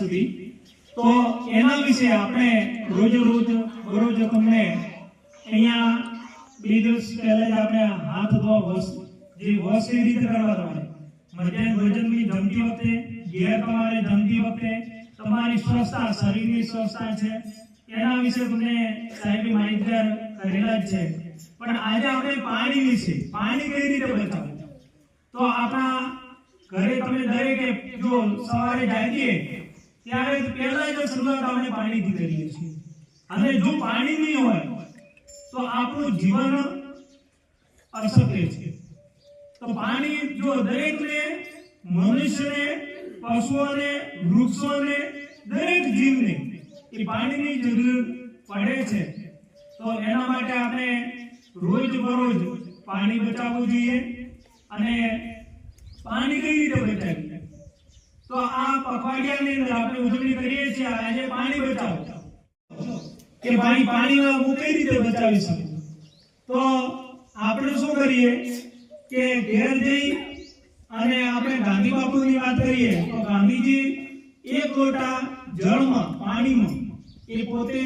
સુધી. તો એના વિશે આપણે રોજ રોજ બરોજ તમને અહીંયા બે દિવસ પહેલા જ આપણે હાથ ધોવા વસ જે એ રીતે કરવા તમારે મધ્યાહન ભોજનની જમતી વખતે, ઘેર તમારે જમતી વખતે તમારી સ્વચ્છતા શરીરની સ્વચ્છતા છે. એના વિશે તમને સાહેબે માહિતગાર કરેલા જ છે. પણ આજે આપણે પાણી વિશે, પાણી કઈ રીતે બચાવવું? તો આપણા ઘરે તમે દરેકે જો સવારે જાગીએ ત્યારે પહેલા જ શરૂઆત આપણે પાણીથી કરીએ છીએ. અને જો પાણી નહીં હોય, તો આપણું જીવન અશક્ય છે. તો પાણી જો દરેકને, મનુષ્યને, પશુઓને, વૃક્ષોને, દરેક જીવને એ પાણીની જરૂર પડે છે. તો એના માટે આપણે રોજ બરોજ પાણી બચાવવું જોઈએ અને પાણી કઈ રીતે બચાવીએ? તો આ પખવાડિયાની અંદર આપણે ઉજવણી કરીએ છીએ. આજે પાણી બચાવો. કે ભાઈ પાણી હું કઈ રીતે બચાવી શકું? તો આપણે શું કરીએ કે ઘેર જઈ અને આપણે ગાંધી બાપુની વાત કરીએ, તો ગાંધીજી એક લોટા જળમાં, પાણીમાં, એ પોતે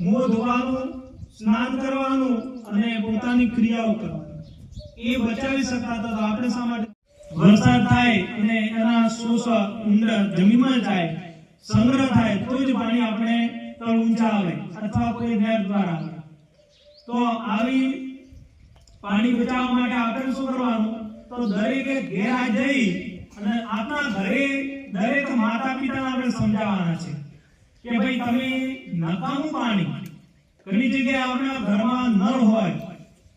મોં ધોવાનું, સ્નાન કરવાનું અને પોતાની ક્રિયાઓ કરવાની. એ બચાવી શકતા હતા તો આપણે શા માટે? વરસાદ થાય અને ઊંડા જમીનમાં જાય, સંગ્રહ થાય, તો જ પાણી આપણે તળ ઊંચા આવે અથવા કોઈ નહેર દ્વારા આવે. તો આવી પાણી બચાવવા માટે આપણે શું કરવાનું? તો દરેકે ઘેર જઈ અને આપણા ઘરે દરેક માતા પિતાને આપણે સમજાવવાના છે કે ભાઈ, તમે નકામું પાણી ઘણી જગ્યાએ આપણા ઘરમાં નળ હોય,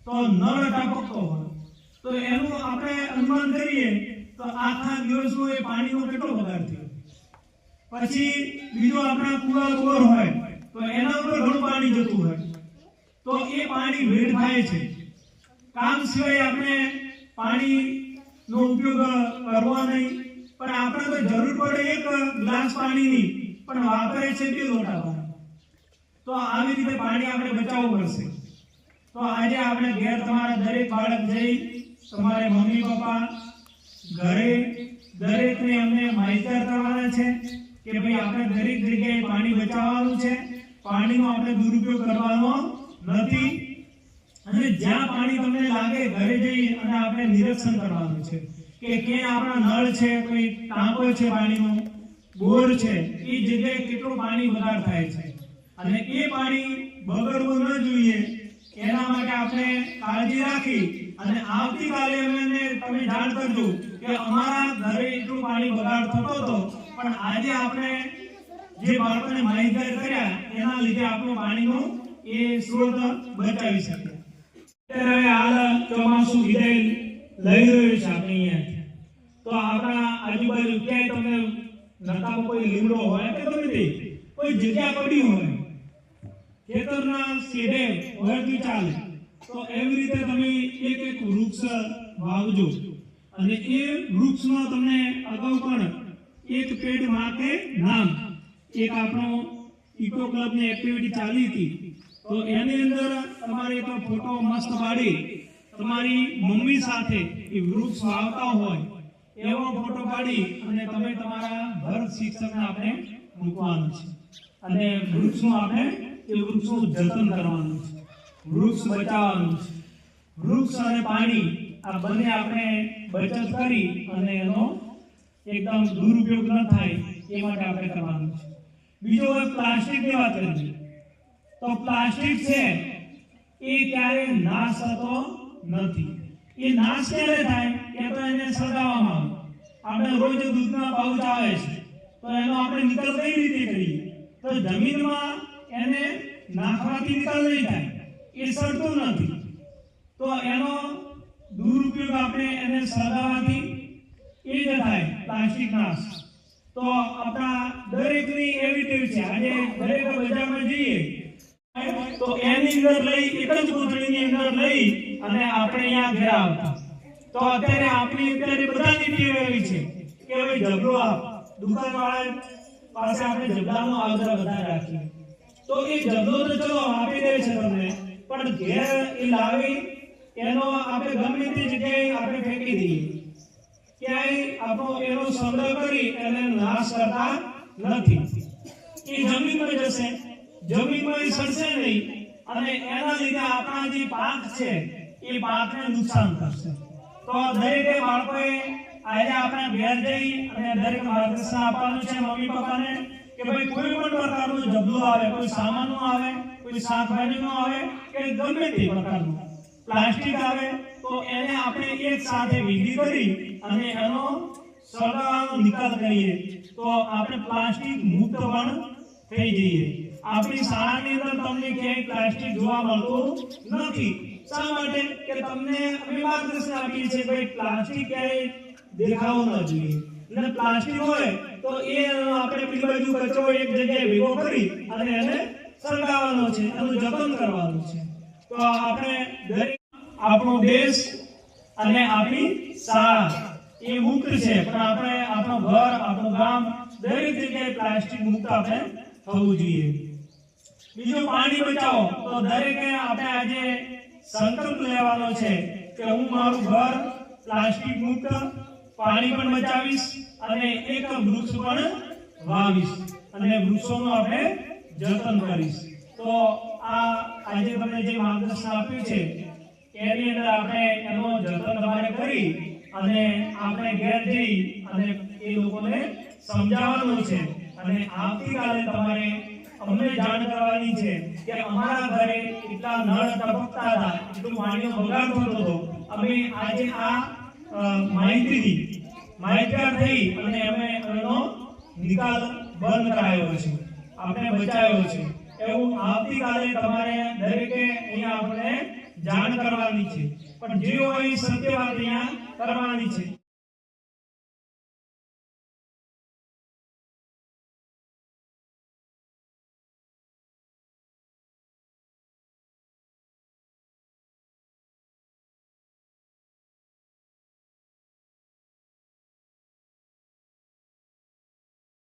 તો નળ ટપકતો હોય. તો એનું આપણે અનુમાન કરીએ તો આખા દિવસનો એ પાણીનો કેટલો બગાડ થયો? પછી બીજો આપણા કુવા બોર હોય, તો એના ઉપર ઘણું પાણી જતું હોય. તો એ પાણી વેડ થાય છે. કામ સિવાય આપણે પાણીનો ઉપયોગ કરવો નહીં, પણ આપણે તો જરૂર પડે એક ગ્લાસ પાણીની, પણ વાપરે છે બે લોટા પાણી. તો આવી રીતે પાણી આપણે બચાવવું પડશે. તો આજે આપણે ઘેર તમારા દરેક બાળક જઈ, તમારે મમ્મી, પપ્પા દરેક પાણી બચાવવાનું છે. પાણીનો આપણે દુરુપયોગ કરવાનો જ્યાં પાણી લાગે, ઘરે જઈ છે કોઈ ટાંકો છે પાણીનો, બોર છે, એ જગ્યાએ કેટલું પાણી બગાડ થાય છે. અને એ પાણી બગડવું ન જોઈએ. એના માટે આપણે કાળજી રાખી અને આવતીકાલે અમે તમે જાણ કરજો કે અમારા ઘરે એટલું પાણી બગાડ થતો હતો, પણ આજે આપણે જે બાળકોને માહિતગાર કર્યા, એના લીધે આપણું પાણીનું એ સ્ત્રોત બચાવી શકીએ. અત્યારે હાલ ચોમાસું વિદાય લઈ રહ્યું છે આપણે અહીંયા તો આપણા આજુબાજુ ક્યાંય તમે નકામો કોઈ લીમડો હોય કે ગમે તે, કોઈ જગ્યા પડી હોય, ખેતરના સીધે વળતી ચાલે, તો એવી રીતે તમે એક એક વૃક્ષ વાવજો. અને એ વૃક્ષનો તમને અગાઉ પણ એક પેડ માટે નામ. એક આપણો ઇકો ક્લબની એક્ટિવિટી ચાલી હતી. તો એની અંદર તમારે તો ફોટો મસ્ત પાડી. તમારી મમ્મી સાથે એ વૃક્ષ વાવતા હોય એવો ફોટો પાડી અને તમે તમારા ઘર શિક્ષકને આપણે મૂકવાનું છે. અને વૃક્ષનું આપણે એ વૃક્ષનું જતન કરવાનું છે. વૃક્ષ બચાવવાનું છે. વૃક્ષ અને પાણી આ બંને આપણે બચત કરી અને એનો એકદમ દુરુપયોગ ન થાય એ માટે આપણે કરવાનું છે. બીજો એક પ્લાસ્ટિકની વાત કરીએ. તો પ્લાસ્ટિક છે, એ ક્યારે નાશ થતો નથી. એ નાશ ક્યારે થાય? કે તો એને સળગાવવામાં આવે. આપણે રોજ દૂધના પાઉચ આવે છે. તો એનો આપણે નિકાલ કઈ રીતે કરીએ? તો જમીનમાં એને નાખવાથી નિકાલ નહીં થાય. એ સડતું નથી. તો એનો દુરુપયોગ આપણે એને સળગાવવાથી એ જ થાય, પ્લાસ્ટિક નાશ તો આપણા દરેકની એવી ટેવ છે, આજે દરેક બજારમાં જઈએ, તો એની અંદર લઈ, એક જ કોથળીની અંદર લઈ અને આપણે અહીંયા ઘરે આવતા. તો અત્યારે આપણી અત્યારે બધાની ટેવ એવી છે કે હવે ઝઘડો આપ દુકાનવાળા પાસે આપણે ઝઘડાનો આગ્રહ વધારે રાખીએ. તો એ ઝઘડો તો ચલો આપી દે છે તમને, પણ ઘેર એ લાવી એનો આપણે ગમે તે જગ્યાએ આપણે ફેંકી દઈએ. ક્યાંય આપણો એનો સંગ્રહ કરી એને નાશ કરતા નથી. એ જમીનમાં જશે. જમીનમાં સડશે નહીં. અને એના લીધે આપણા જે પાક છે, એ પાકને નુકસાન કરશે. તો દરેક બાળકોએ આજે આપણે ઘેર જઈ અને દરેક માર્ગદર્શન આપવાનું છે મમ્મી પપ્પાને કે ભાઈ કોઈ પણ પ્રકારનું જબલું આવે, કોઈ સામાન આવે, કોઈ શાકભાજી આવે, કે ગમે તે પ્રકારનું. પ્લાસ્ટિક આવે તો એને આપણે એક સાથે ભેગી કરી અને એનો સળગાવવાનો નિકાલ કરીએ. તો આપણે પ્લાસ્ટિક મુક્ત પણ થઈ જઈએ. આપણી શાળાની અંદર તમને ક્યાંય પ્લાસ્ટિક જોવા મળતું નથી. શા માટે? કે તમને અમે માર્ગદર્શન આપીએ છીએ, ભાઈ, પ્લાસ્ટિક ક્યારેય દેખાવું ન જોઈએ. અને પ્લાસ્ટિક હોય તો એ આપણે પેલી બાજુ કચરો એક જગ્યાએ ભેગો કરી અને એને સળગાવવાનો છે, એનું જતન કરવાનું છે. તો આપણે દરેક આપણો દેશ અને આપણી શાળા એ મુક્ત છે. પણ આપણે આપણું ઘર, આપણું ગામ દરેક જગ્યાએ પ્લાસ્ટિક મુક્ત આપણે થવું જોઈએ. બીજું પાણી બચાવો. તો દરેકે આપણે આજે સંકલ્પ લેવાનો છે કે હું મારું ઘર પ્લાસ્ટિક મુક્ત, પાણી પણ બચાવીશ અને એક વૃક્ષ પણ વાવીશ. અને વૃક્ષોનું આપણે જતન કરીશ. તો આ આજે તમને જે માર્ગદર્શન આપ્યું છે એની અંદર આપણે એનો જતન તમારે કરી અને આપણે ઘેર જઈ અને એ લોકોને સમજાવવાનું છે અને આવતીકાલે તમારે અમને જાણ કરવાની છે કે અમારા ઘરે એટલા નળ ટપકતા હતા, એટલું પાણીનો બગાડ થતો હતો. અમે આજે આ માહિતીથી માહિતગાર થઈ અને અમે એનો નિકાલ બંધ કરાયો છે. આપણે બચાવ્યો છે. એવું આવતીકાલે તમારે દરેકે અહીંયા આપણે જાણ કરવાની છે. પણ જે હોય સત્ય વાત અહીંયા કરવાની છે.